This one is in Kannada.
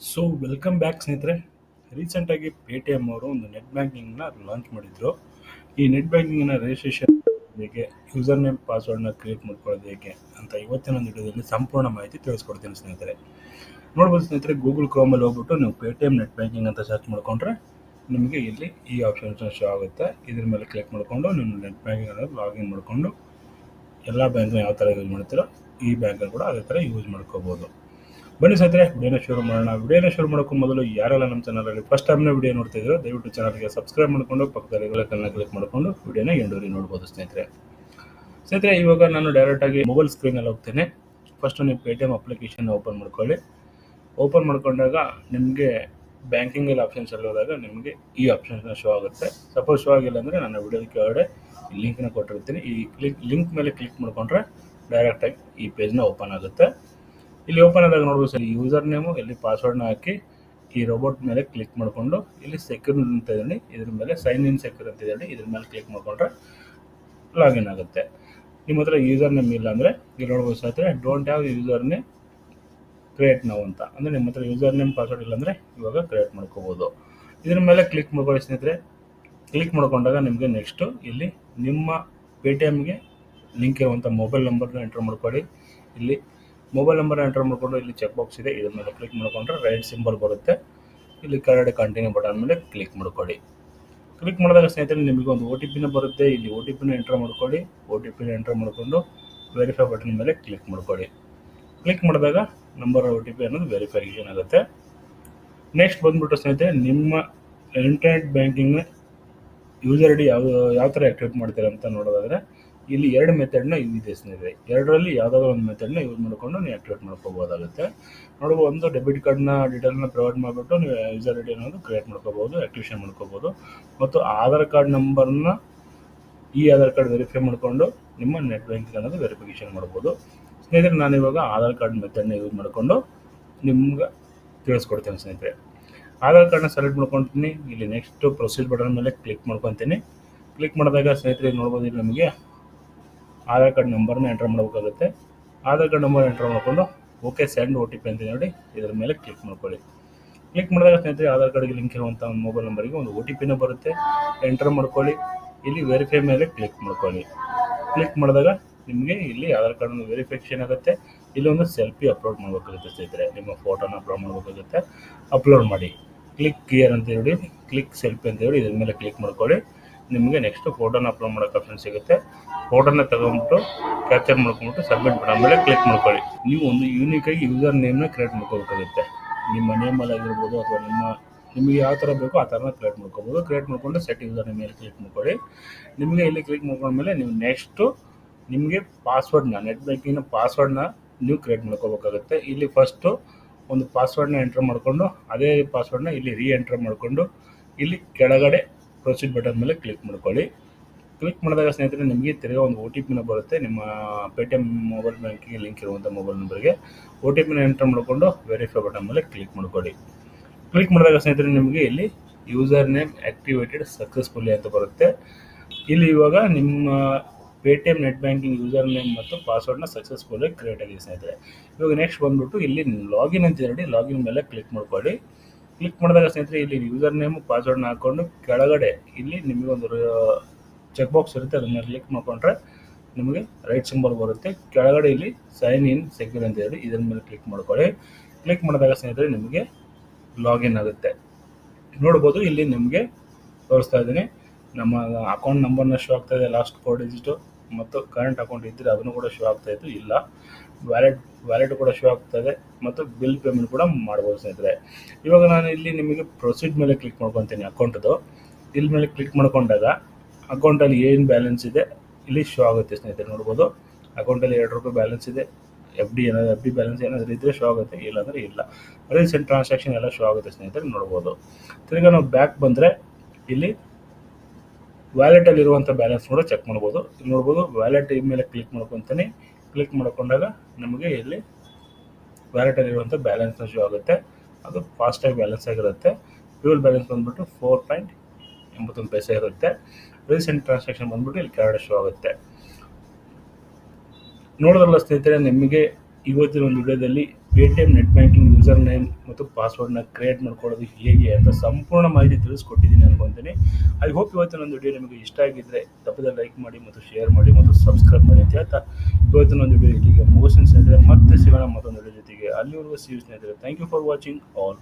ಸೊ ವೆಲ್ಕಮ್ ಬ್ಯಾಕ್ ಸ್ನೇಹಿತರೆ. ರೀಸೆಂಟಾಗಿ ಪೇ ಟಿ ಎಂ ಅವರು ಒಂದು ನೆಟ್ ಬ್ಯಾಂಕಿಂಗ್ನ ಲಾಂಚ್ ಮಾಡಿದ್ರು. ಈ ನೆಟ್ ಬ್ಯಾಂಕಿಂಗ್ನ ರಿಜಿಸ್ಟ್ರೇಷನ್ ಹೇಗೆ ಯೂಸರ್ ನೇಮ್ ಪಾಸ್ವರ್ಡ್ನ ಕ್ರಿಯೇಟ್ ಮಾಡ್ಕೊಳ್ಳೋದು ಹೇಗೆ ಅಂತ ಇವತ್ತಿನ ಒಂದು ವಿಡಿಯೋದಲ್ಲಿ ಸಂಪೂರ್ಣ ಮಾಹಿತಿ ತಿಳಿಸ್ಕೊಡ್ತೀನಿ ಸ್ನೇಹಿತರೆ. ನೋಡ್ಬೋದು ಸ್ನೇಹಿತರೆ ಗೂಗಲ್ ಕ್ರೋಮಲ್ಲಿ ಹೋಗ್ಬಿಟ್ಟು ನೀವು Paytm net banking ಅಂತ ಸರ್ಚ್ ಮಾಡ್ಕೊಂಡ್ರೆ ನಿಮಗೆ ಇಲ್ಲಿ ಈ ಆಪ್ಷನ್ಸ್ ಶೋ ಆಗುತ್ತೆ. ಇದ್ರ ಮೇಲೆ ಕ್ಲಿಕ್ ಮಾಡಿಕೊಂಡು ನೀವು ನೆಟ್ ಬ್ಯಾಂಕಿಂಗ್ ಅನ್ನೋದು ಲಾಗಿನ್ ಮಾಡಿಕೊಂಡು ಎಲ್ಲ ಬ್ಯಾಂಕ್ನ ಯಾವ ಥರ ಯೂಸ್ ಮಾಡ್ತೀರೋ ಈ ಬ್ಯಾಂಕಲ್ಲಿ ಕೂಡ ಅದೇ ಥರ ಯೂಸ್ ಮಾಡ್ಕೋಬೋದು. ಬನ್ನಿ ಸ್ನೇಹಿತರೆ, ವಿಡಿಯೋನ ಶುರು ಮಾಡೋಣ. ವಿಡಿಯೋನ ಶುರು ಮಾಡೋಕ್ಕೂ ಮೊದಲು ಯಾರೆಲ್ಲ ನಮ್ಮ ಚಾನಲಲ್ಲಿ ಫಸ್ಟ್ ಟೈಮ್ನ ವಿಡಿಯೋ ನೋಡ್ತಿದ್ರು ದಯವಿಟ್ಟು ಚಾನಲ್ಗೆ ಸಬ್ಸ್ಕ್ರೈಬ್ ಮಾಡಿಕೊಂಡು, ಪಕ್ಕದಲ್ಲಿ ಬೆಳಕನ್ನು ಕ್ಲಿಕ್ ಮಾಡಿಕೊಂಡು ವಿಡಿಯೋನ ಎಂಡೂರಿ ನೋಡ್ಬೋದು ಸ್ನೇಹಿತರೆ. ಸ್ನೇಹಿತರೆ, ಇವಾಗ ನಾನು ಡೈರೆಕ್ಟಾಗಿ ಮೊಬೈಲ್ ಸ್ಕ್ರೀನಲ್ಲಿ ಹೋಗ್ತೇನೆ. ಫಸ್ಟು ನೀವು Paytm application open ಮಾಡ್ಕೊಳ್ಳಿ. ಓಪನ್ ಮಾಡ್ಕೊಂಡಾಗ ನಿಮಗೆ ಬ್ಯಾಂಕಿಂಗಲ್ಲಿ ಆಪ್ಷನ್ಸ್ ಅಲ್ಲಿ ಹೋದಾಗ ನಿಮಗೆ ಈ ಆಪ್ಷನ್ಸ್ನ ಶೋ ಆಗುತ್ತೆ. ಸಪೋಸ್ ಶೋ ಆಗಿಲ್ಲ ಅಂದರೆ ನಾನು ವಿಡಿಯೋದ ಕೆಳಗಡೆ ಈ ಲಿಂಕ್ನ ಕೊಟ್ಟಿರ್ತೀನಿ. ಈ ಕ್ಲಿಕ್ ಲಿಂಕ್ ಮೇಲೆ ಕ್ಲಿಕ್ ಮಾಡಿಕೊಂಡ್ರೆ ಡೈರೆಕ್ಟಾಗಿ ಈ ಪೇಜ್ನ ಓಪನ್ ಆಗುತ್ತೆ. ಇಲ್ಲಿ ಓಪನ್ ಆದಾಗ ನೋಡ್ಬೋದು ಸರ್. ಯೂಸರ್ ನೇಮು ಇಲ್ಲಿ ಪಾಸ್ವರ್ಡ್ನ ಹಾಕಿ ಈ ರೋಬೋಟ್ ಮೇಲೆ ಕ್ಲಿಕ್ ಮಾಡಿಕೊಂಡು ಇಲ್ಲಿ ಸೆಕ್ಯೂರ್ ಅಂತ ಇದ್ದೀನಿ. ಇದ್ರ ಮೇಲೆ ಸೈನ್ ಇನ್ ಸೆಕ್ಯೂರ್ ಅಂತ ಇದ್ದೀನಿ. ಇದ್ರ ಮೇಲೆ ಕ್ಲಿಕ್ ಮಾಡಿಕೊಂಡ್ರೆ ಲಾಗಿನ್ ಆಗುತ್ತೆ. ನಿಮ್ಮ ಹತ್ರ ಯೂಸರ್ ನೇಮ್ ಇಲ್ಲ ಅಂದರೆ, ಇಲ್ಲಿ ನೋಡ್ಬೋದು sir don't have user name create ನಾವು ಅಂತ. ಅಂದರೆ ನಿಮ್ಮ ಹತ್ರ ಯೂಸರ್ ನೇಮ್ ಪಾಸ್ವರ್ಡ್ ಇಲ್ಲ ಅಂದರೆ ಇವಾಗ ಕ್ರಿಯೇಟ್ ಮಾಡ್ಕೋಬೋದು. ಇದ್ರ ಮೇಲೆ ಕ್ಲಿಕ್ ಮಾಡ್ಕೊಳ್ಳಿ ಸ್ನೇಹಿತರೆ. ಕ್ಲಿಕ್ ಮಾಡ್ಕೊಂಡಾಗ ನಿಮಗೆ ನೆಕ್ಸ್ಟು ಇಲ್ಲಿ ನಿಮ್ಮ ಪೇ ಟಿ ಎಮ್ಗೆ ಲಿಂಕ್ ಇರುವಂಥ ಮೊಬೈಲ್ ನಂಬರ್ನ ಎಂಟರ್ ಮಾಡ್ಕೊಳ್ಳಿ. ಇಲ್ಲಿ ಮೊಬೈಲ್ ನಂಬರ್ ಎಂಟರ್ ಮಾಡಿಕೊಂಡು ಇಲ್ಲಿ ಚೆಕ್ ಬಾಕ್ಸ್ ಇದೆ. ಇದ್ರ ಮೇಲೆ ಕ್ಲಿಕ್ ಮಾಡಿಕೊಂಡ್ರೆ ರೈಟ್ ಸಿಂಬಲ್ ಬರುತ್ತೆ. ಇಲ್ಲಿ ಕೆಳಗಡೆ ಕಂಟಿನ್ಯೂ ಬಟನ್ ಮೇಲೆ ಕ್ಲಿಕ್ ಮಾಡ್ಕೊಳ್ಳಿ. ಕ್ಲಿಕ್ ಮಾಡಿದಾಗ ಸ್ನೇಹಿತರೆ, ನಿಮಗೆ ಒಂದು ಒ ಟಿ ಪಿನ ಬರುತ್ತೆ. ಇಲ್ಲಿ ಒ ಟಿ ಪಿನ ಎಂಟರ್ ಮಾಡ್ಕೊಳ್ಳಿ. ಒ ಟಿ ಪಿನ ಎಂಟರ್ ಮಾಡಿಕೊಂಡು ವೆರಿಫೈ ಬಟನ್ ಮೇಲೆ ಕ್ಲಿಕ್ ಮಾಡ್ಕೊಳ್ಳಿ. ಕ್ಲಿಕ್ ಮಾಡಿದಾಗ ನಂಬರ್ ಒ ಟಿ ಪಿ ಅನ್ನೋದು ವೆರಿಫಿಕೇಷನ್ ಆಗುತ್ತೆ. ನೆಕ್ಸ್ಟ್ ಬಂದ್ಬಿಟ್ಟು ಸ್ನೇಹಿತರೆ, ನಿಮ್ಮ ಇಂಟರ್ನೆಟ್ ಬ್ಯಾಂಕಿಂಗ್ನ ಯೂಸರ್ ಐ ಡಿ ಯಾವ ಯಾವ ಥರ ಆ್ಯಕ್ಟಿವೇಟ್ ಮಾಡ್ತೀರಾ ಅಂತ ನೋಡೋದಾದರೆ ಇಲ್ಲಿ ಎರಡು ಮೆಥಡ್ನ ಇದೆ ಸ್ನೇಹಿತರೆ ಎರಡರಲ್ಲಿ ಯಾವುದಾದ್ರು ಒಂದು ಮೆಥಡ್ನ ಯೂಸ್ ಮಾಡಿಕೊಂಡು ನೀವು ಆಕ್ಟಿವೇಟ್ ಮಾಡ್ಕೋಬೋದಾಗುತ್ತೆ ನೋಡ್ಬೋದು ಒಂದು ಡೆಬಿಟ್ ಕಾರ್ಡ್ನ ಡೀಟೇಲ್ನ ಪ್ರೊವೈಡ್ ಮಾಡಿಬಿಟ್ಟು ನೀವು ಯೂಸರ್ ಐ ಡಿ ಅನ್ನೋದು ಕ್ರಿಯೇಟ್ ಮಾಡ್ಕೋಬೋದು ಆಕ್ಟಿವೇಷನ್ ಮಾಡ್ಕೋಬೋದು ಮತ್ತು ಆಧಾರ್ ಕಾರ್ಡ್ ನಂಬರ್ನ ಈ ಆಧಾರ್ ಕಾರ್ಡ್ ವೆರಿಫೈ ಮಾಡಿಕೊಂಡು ನಿಮ್ಮ ನೆಟ್ ಬ್ಯಾಂಕಿಂಗ್ ಅನ್ನೋದು ವೆರಿಫಿಕೇಷನ್ ಮಾಡ್ಬೋದು. ಸ್ನೇಹಿತರೆ, ನಾನು ಇವಾಗ ಆಧಾರ್ ಕಾರ್ಡ್ ಮೆಥಡ್ನ ಯೂಸ್ ಮಾಡಿಕೊಂಡು ನಿಮ್ಗೆ ತಿಳಿಸ್ಕೊಡ್ತೇನೆ ಸ್ನೇಹಿತರೆ. ಆಧಾರ್ ಕಾರ್ಡ್ನ ಸೆಲೆಕ್ಟ್ ಮಾಡ್ಕೊತೀನಿ. ಇಲ್ಲಿ ನೆಕ್ಸ್ಟ್ ಪ್ರೊಸೀಡ್ ಬಟನ್ ಮೇಲೆ ಕ್ಲಿಕ್ ಮಾಡ್ಕೊತೀನಿ. ಕ್ಲಿಕ್ ಮಾಡಿದಾಗ ಸ್ನೇಹಿತರೆ ನೋಡ್ಬೋದು ಇಲ್ಲಿ ನಮಗೆ ಆಧಾರ್ ಕಾರ್ಡ್ ನಂಬರ್ನ ಎಂಟರ್ ಮಾಡಬೇಕಾಗುತ್ತೆ. ಆಧಾರ್ ಕಾರ್ಡ್ ನಂಬರ್ ಎಂಟರ್ ಮಾಡಿಕೊಂಡು okay send O T P ಅಂತ ನೋಡಿ ಇದರ ಮೇಲೆ ಕ್ಲಿಕ್ ಮಾಡ್ಕೊಳ್ಳಿ. ಕ್ಲಿಕ್ ಮಾಡಿದಾಗ ಸ್ನೇಹಿತರೆ, ಆಧಾರ್ ಕಾರ್ಡ್ಗೆ ಲಿಂಕ್ ಇರುವಂಥ ಒಂದು ಮೊಬೈಲ್ ನಂಬರಿಗೆ ಒಂದು ಒ ಟಿ ಪಿನೂ ಬರುತ್ತೆ. ಎಂಟರ್ ಮಾಡ್ಕೊಳ್ಳಿ. ಇಲ್ಲಿ ವೆರಿಫೈ ಮೇಲೆ ಕ್ಲಿಕ್ ಮಾಡ್ಕೊಳ್ಳಿ. ಕ್ಲಿಕ್ ಮಾಡಿದಾಗ ನಿಮಗೆ ಇಲ್ಲಿ ಆಧಾರ್ ಕಾರ್ಡ್ ವೆರಿಫಿಕೇಷನ್ ಆಗುತ್ತೆ. ಇಲ್ಲಿ ಒಂದು ಸೆಲ್ಫಿ ಅಪ್ಲೋಡ್ ಮಾಡಬೇಕಾಗುತ್ತೆ ಸ್ನೇಹಿತರೆ. ನಿಮ್ಮ ಫೋಟೋನ ಅಪ್ಲೋಡ್ ಮಾಡಬೇಕಾಗುತ್ತೆ. ಅಪ್ಲೋಡ್ ಮಾಡಿ. ಕ್ಲಿಕ್ ಕ್ಲಿಯರ್ ಅಂತ ಹೇಳಿ ಕ್ಲಿಕ್ ಸೆಲ್ಫಿ ಅಂತ ಹೇಳಿ ಇದ್ರ ಮೇಲೆ ಕ್ಲಿಕ್ ಮಾಡ್ಕೊಳ್ಳಿ. ನಿಮಗೆ ನೆಕ್ಸ್ಟ್ ಫೋಟೋನ ಅಪ್ಲೋಡ್ ಮಾಡೋಕೆ ಆಪ್ಷನ್ ಸಿಗುತ್ತೆ. ಫೋಟೋನ ತಗೊಂಬಿಟ್ಟು ಕ್ಯಾಪ್ಚರ್ ಮಾಡ್ಕೊಂಡ್ಬಿಟ್ಟು ಸಬ್ಮಿಟ್ ಮಾಡೋ ಮೇಲೆ ಕ್ಲಿಕ್ ಮಾಡ್ಕೊಳ್ಳಿ. ನೀವು ಒಂದು ಯೂನಿಕ್ ಆಗಿ ಯೂಸರ್ ನೇಮ್ನ ಕ್ರಿಯೇಟ್ ಮಾಡ್ಕೋಬೇಕಾಗುತ್ತೆ. ನಿಮ್ಮ ನೇಮಲ್ಲಿ ಆಗಿರ್ಬೋದು ಅಥವಾ ನಿಮ್ಮ, ನಿಮಗೆ ಯಾವ ಥರ ಬೇಕೋ ಆ ಥರನ ಕ್ರಿಯೇಟ್ ಮಾಡ್ಕೋಬೋದು. ಕ್ರಿಯೇಟ್ ಮಾಡಿಕೊಂಡು ಸೆಟ್ ಯೂಸರ್ ನೇಮ್ ಮೇಲೆ ಕ್ಲಿಕ್ ಮಾಡ್ಕೊಳ್ಳಿ. ನಿಮಗೆ ಇಲ್ಲಿ ಕ್ಲಿಕ್ ಮಾಡ್ಕೊಂಡ್ಮೇಲೆ ನೀವು ನೆಕ್ಸ್ಟು ನಿಮಗೆ ಪಾಸ್ವರ್ಡ್ನ ನೆಟ್ ಬ್ಯಾಂಕಿಂಗ್ನ ಪಾಸ್ವರ್ಡ್ನ ನೀವು ಕ್ರಿಯೇಟ್ ಮಾಡ್ಕೋಬೇಕಾಗುತ್ತೆ. ಇಲ್ಲಿ ಫಸ್ಟು ಒಂದು ಪಾಸ್ವರ್ಡ್ನ ಎಂಟ್ರ್ ಮಾಡಿಕೊಂಡು, ಅದೇ ಪಾಸ್ವರ್ಡ್ನ ಇಲ್ಲಿ ರೀ ಎಂಟ್ರ್ ಮಾಡಿಕೊಂಡು, ಇಲ್ಲಿ ಕೆಳಗಡೆ ಪ್ರೊಸೀಡ್ ಬಟನ್ ಮೇಲೆ ಕ್ಲಿಕ್ ಮಾಡ್ಕೊಳ್ಳಿ. ಕ್ಲಿಕ್ ಮಾಡಿದಾಗ ಸ್ನೇಹಿತರೆ, ನಿಮಗೆ ತಿರ್ಗಾ ಒಂದು ಒ ಟಿ ಪಿನ ಬರುತ್ತೆ. ನಿಮ್ಮ pay T M mobile banking link ಇರುವಂಥ ಮೊಬೈಲ್ ನಂಬರ್ಗೆ ಒ ಟಿ ಪಿನ ಎಂಟರ್ ಮಾಡಿಕೊಂಡು ವೆರಿಫೈ ಬಟನ್ ಮೇಲೆ ಕ್ಲಿಕ್ ಮಾಡ್ಕೊಳ್ಳಿ. ಕ್ಲಿಕ್ ಮಾಡಿದಾಗ ಸ್ನೇಹಿತರೆ, ನಿಮಗೆ ಇಲ್ಲಿ ಯೂಸರ್ ನೇಮ್ ಆ್ಯಕ್ಟಿವೇಟೆಡ್ ಸಕ್ಸಸ್ಫುಲ್ಲಿ ಅಂತ ಬರುತ್ತೆ. ಇಲ್ಲಿ ಇವಾಗ ನಿಮ್ಮ Paytm net banking user name ಮತ್ತು ಪಾಸ್ವರ್ಡ್ನ ಸಕ್ಸಸ್ಫುಲ್ಲಾಗಿ ಕ್ರಿಯೇಟ್ ಆಗಿದೆ ಸ್ನೇಹಿತರೆ. ಇವಾಗ ನೆಕ್ಸ್ಟ್ ಬಂದ್ಬಿಟ್ಟು ಇಲ್ಲಿ ಲಾಗಿನ್ ಅಂತ ಹೇಳಿ ಲಾಗಿನ್ ಮೇಲೆ ಕ್ಲಿಕ್ ಮಾಡ್ಕೊಳ್ಳಿ. ಕ್ಲಿಕ್ ಮಾಡಿದಾಗ ಸ್ನೇಹಿತರೆ, ಇಲ್ಲಿ ಯೂಸರ್ ನೇಮು ಪಾಸ್ವರ್ಡ್ನ ಹಾಕೊಂಡು ಕೆಳಗಡೆ ಇಲ್ಲಿ ನಿಮಗೆ ಒಂದು ಚೆಕ್ ಬಾಕ್ಸ್ ಇರುತ್ತೆ. ಅದನ್ನ ಕ್ಲಿಕ್ ಮಾಡ್ಕೊಂಡ್ರೆ ನಿಮಗೆ ರೈಟ್ ಸಿಂಬಲ್ ಬರುತ್ತೆ. ಕೆಳಗಡೆ ಇಲ್ಲಿ ಸೈನ್ ಇನ್ ಸೆಕ್ಯೂರ್ ಅಂತ ಹೇಳಿ ಇದರ ಮೇಲೆ ಕ್ಲಿಕ್ ಮಾಡ್ಕೊಳ್ಳಿ. ಕ್ಲಿಕ್ ಮಾಡಿದಾಗ ಸ್ನೇಹಿತರೆ, ನಿಮಗೆ ಲಾಗಿನ್ ಆಗುತ್ತೆ. ನೋಡ್ಬೋದು, ಇಲ್ಲಿ ನಿಮಗೆ ತೋರಿಸ್ತಾ ಇದ್ದೀನಿ. ನಮ್ಮ ಅಕೌಂಟ್ ನಂಬರ್ನ ಶೋ ಆಗ್ತಾ ಇದೆ. ಲಾಸ್ಟ್ ಫೋರ್ ಡಿಜಿಟು ಮತ್ತು ಕರೆಂಟ್ ಅಕೌಂಟ್ ಇದ್ದರೆ ಅದನ್ನು ಕೂಡ ಶೋ ಆಗ್ತಾ ಇತ್ತು. ಇಲ್ಲ ವ್ಯಾಲೆಟ್ ವ್ಯಾಲೆಟ್ ಕೂಡ ಶೋ ಆಗ್ತದೆ ಮತ್ತು ಬಿಲ್ ಪೇಮೆಂಟ್ ಕೂಡ ಮಾಡ್ಬೋದು ಸ್ನೇಹಿತರೆ. ಇವಾಗ ನಾನು ಇಲ್ಲಿ ನಿಮಗೆ ಪ್ರೊಸೀಡ್ ಮೇಲೆ ಕ್ಲಿಕ್ ಮಾಡ್ಕೊತೀನಿ ಅಕೌಂಟ್ದು ಇಲ್ಲಿ ಮೇಲೆ ಕ್ಲಿಕ್ ಮಾಡ್ಕೊಂಡಾಗ ಅಕೌಂಟಲ್ಲಿ ಏನು ಬ್ಯಾಲೆನ್ಸ್ ಇದೆ ಇಲ್ಲಿ ಶೋ ಆಗುತ್ತೆ ಸ್ನೇಹಿತರೆ, ನೋಡ್ಬೋದು. ಅಕೌಂಟಲ್ಲಿ ಎರಡು ರೂಪಾಯಿ ಬ್ಯಾಲೆನ್ಸ್ ಇದೆ. ಎಫ್ ಡಿ ಏನಾದ್ರು ಎಫ್ ಡಿ ಬ್ಯಾಲೆನ್ಸ್ ಏನಾದರೂ ಇದ್ದರೆ ಶೋ ಆಗುತ್ತೆ, ಇಲ್ಲಾಂದರೆ ಇಲ್ಲ. ರೀಸೆಂಟ್ ಟ್ರಾನ್ಸಾಕ್ಷನ್ ಎಲ್ಲ ಶೋ ಆಗುತ್ತೆ ಸ್ನೇಹಿತರೆ, ನೋಡ್ಬೋದು. ತಿರ್ಗಿ ನಾವು ಬ್ಯಾಕ್ ಬಂದರೆ ಇಲ್ಲಿ ವ್ಯಾಲೆಟಲ್ಲಿ ಇರುವಂಥ ಬ್ಯಾಲೆನ್ಸ್ ಕೂಡ ಚೆಕ್ ಮಾಡಬಹುದು ನೋಡಬಹುದು ವ್ಯಾಲೆಟ್ ಮೇಲೆ ಕ್ಲಿಕ್ ಮಾಡ್ಕೊಂತಾನೆ ಕ್ಲಿಕ್ ಮಾಡ್ಕೊಂಡಾಗ ನಮಗೆ ಇಲ್ಲಿ ವ್ಯಾಲೆಟಲ್ಲಿ ಇರುವಂತ ಬ್ಯಾಲೆನ್ಸ್ ಶೋ ಆಗುತ್ತೆ. ಅದು ಫಾಸ್ಟಾಗಿ ಬ್ಯಾಲೆನ್ಸ್ ಆಗಿರುತ್ತೆ. ಫ್ಯೂಲ್ ಬ್ಯಾಲೆನ್ಸ್ ಬಂದ್ಬಿಟ್ಟು ಫೋರ್ ಪಾಯಿಂಟ್ ಎಂಬತ್ತೊಂದು ಪೈಸೆ ಇರುತ್ತೆ. ರೀಸೆಂಟ್ ಟ್ರಾನ್ಸಾಕ್ಷನ್ ಬಂದ್ಬಿಟ್ಟು ಇಲ್ಲಿ ಕೆಳಗಡೆ ಶೋ ಆಗುತ್ತೆ. ನೋಡಿದ್ರಲ್ಲ ಸ್ನೇಹಿತರೆ, ನಿಮಗೆ ಇವತ್ತಿನ ಒಂದು ವಿಡಿಯೋದಲ್ಲಿ Paytm net banking user name ಮತ್ತು ಪಾಸ್ವರ್ಡ್ನ ಕ್ರಿಯೇಟ್ ಮಾಡ್ಕೊಳ್ಳೋದು ಹೇಗೆ ಅಂತ ಸಂಪೂರ್ಣ ಮಾಹಿತಿ ತಿಳಿಸ್ಕೊಟ್ಟಿದ್ದೀನಿ ಅನ್ಕೊತೀನಿ. ಐ ಹೋಪ್ ಇವತ್ತು ನಂದು ವಿಡಿಯೋ ನಿಮಗೆ ಇಷ್ಟ ಆಗಿದ್ದರೆ ತಪ್ಪದೆ ಲೈಕ್ ಮಾಡಿ ಮತ್ತು ಶೇರ್ ಮಾಡಿ ಮತ್ತು ಸಬ್ಸ್ಕ್ರೈಬ್ ಮಾಡಿ ಅಂತ ಹೇಳ್ತಾ ಇವತ್ತು ಒಂದು ವಿಡಿಯೋ ಇಲ್ಲಿಗೆ ಮುಗಿಸಿನ ಸ್ನೇಹಿತರೆ. ಮತ್ತೆ ಸಿಗೋಣ ಮತ್ತೊಂದು ವಿಡಿಯೋ ಜೊತೆಗೆ. ಅಲ್ಲಿವರೆಗೂ ಸಿ ಸ್ನೇಹಿತರೆ. Thank you for watching all